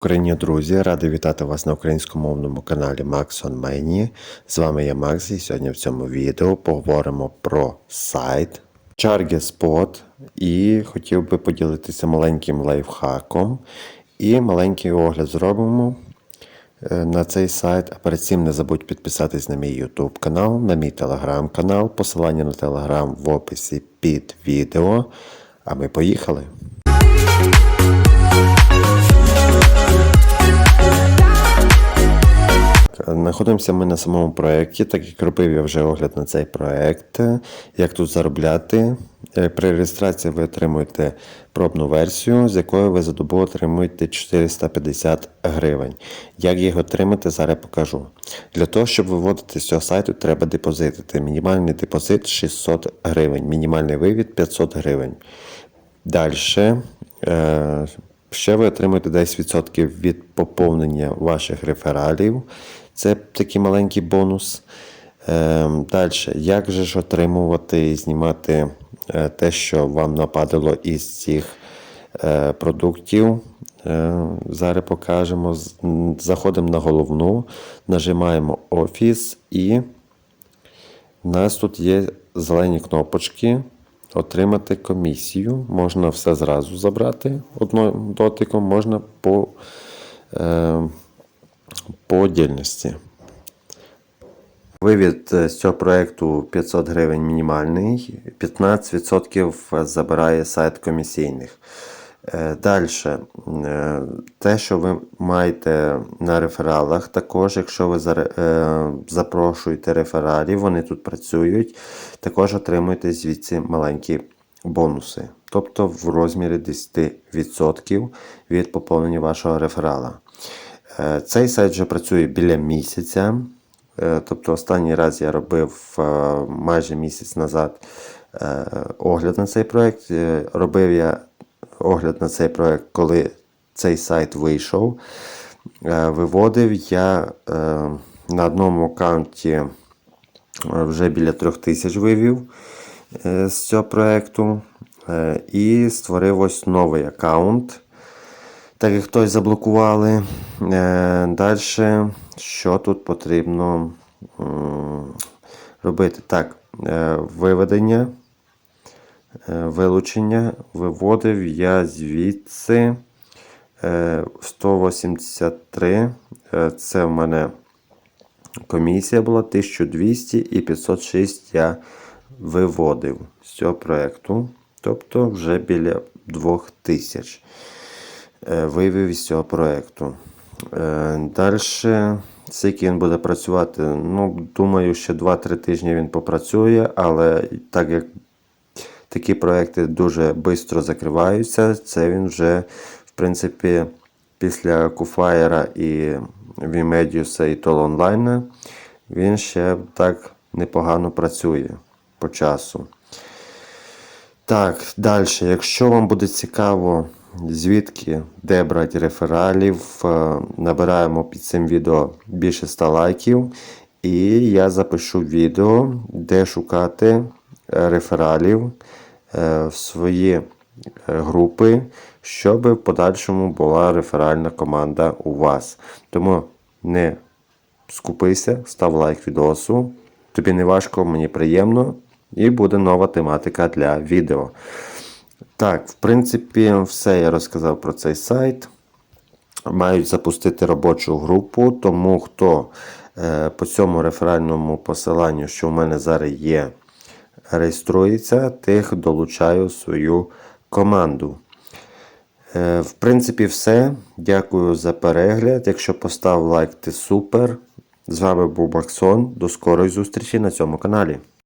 Україні, друзі, радий вітати вас на українськомовному каналі Max on Many. З вами я Макс, і сьогодні в цьому відео поговоримо про сайт Chargespot і хотів би поділитися маленьким лайфхаком. І маленький огляд зробимо е, на цей сайт. А перед цим не забудь підписатись на мій YouTube канал, на мій телеграм канал. Посилання на телеграм в описі під відео. А ми поїхали! Знаходимося ми на самому проєкті, так як робив я вже огляд на цей проєкт, як тут заробляти. Е, При реєстрації ви отримуєте пробну версію, з якою ви за добу отримуєте 450 гривень. Як їх отримати, зараз покажу. Для того, щоб виводити з цього сайту, треба депозитити. Мінімальний депозит 600 гривень, мінімальний вивід 500 гривень. Далі. Е, Ще ви отримуєте 10% від поповнення ваших рефералів. Це такий маленький бонус. Ем, Далі, як же ж отримувати і знімати е, те, що вам нападало із цих е, продуктів? Е, Зараз покажемо. Заходимо на головну, нажимаємо Офіс і у нас тут є зелені кнопочки. Отримати комісію. Можна все зразу забрати одним дотиком, можна по, по отдільності. Вивід з цього проєкту 500 гривень мінімальний, 15% забирає сайт комісійних. Далі, те, що ви маєте на рефералах, також, якщо ви е, запрошуєте рефералів, вони тут працюють, також отримуєте звідси маленькі бонуси. Тобто в розмірі 10% від поповнення вашого реферала. Е, Цей сайт вже працює біля місяця. Е, Тобто останній раз я робив е, майже місяць назад огляд на цей проект. Е, Робив я огляд на цей проект, коли цей сайт вийшов. Виводив я на одному аккаунті вже біля трьох тисяч вивів з цього проекту. Е, І створив ось новий аккаунт так як хтось заблокували. Е, Далі, що тут потрібно робити? Так, е, виведення, е, вилучення. Виводив я звідси е, 183. Е, Це в мене комісія була 1200 і 506 я виводив з цього проєкту. Тобто вже біля 2000 е, вивів із цього проєкту. Далі, скільки він буде працювати, ну, думаю, ще 2-3 тижні він попрацює, але так як такі проекти дуже швидко закриваються, це він вже, в принципі, після Куфаєра і Vimedius і Online, він ще так непогано працює по часу. Так, далі. Якщо вам буде цікаво, звідки, де брати рефералів, е, набираємо під цим відео більше 100 лайків. І я запишу відео, де шукати е, рефералів е, в свої групи, щоб в подальшому була реферальна команда у вас. Тому не скупися, став лайк відосу. Тобі не важко, мені приємно. І буде нова тематика для відео. Так, в принципі, все я розказав про цей сайт. Мають запустити робочу групу, тому хто е, по цьому реферальному посиланню, що в мене зараз є, реєструється, тих долучаю свою команду. Е, в принципі, все. Дякую за перегляд. Якщо постав лайк, ти супер. З вами був Максон. До скорої зустрічі на цьому каналі.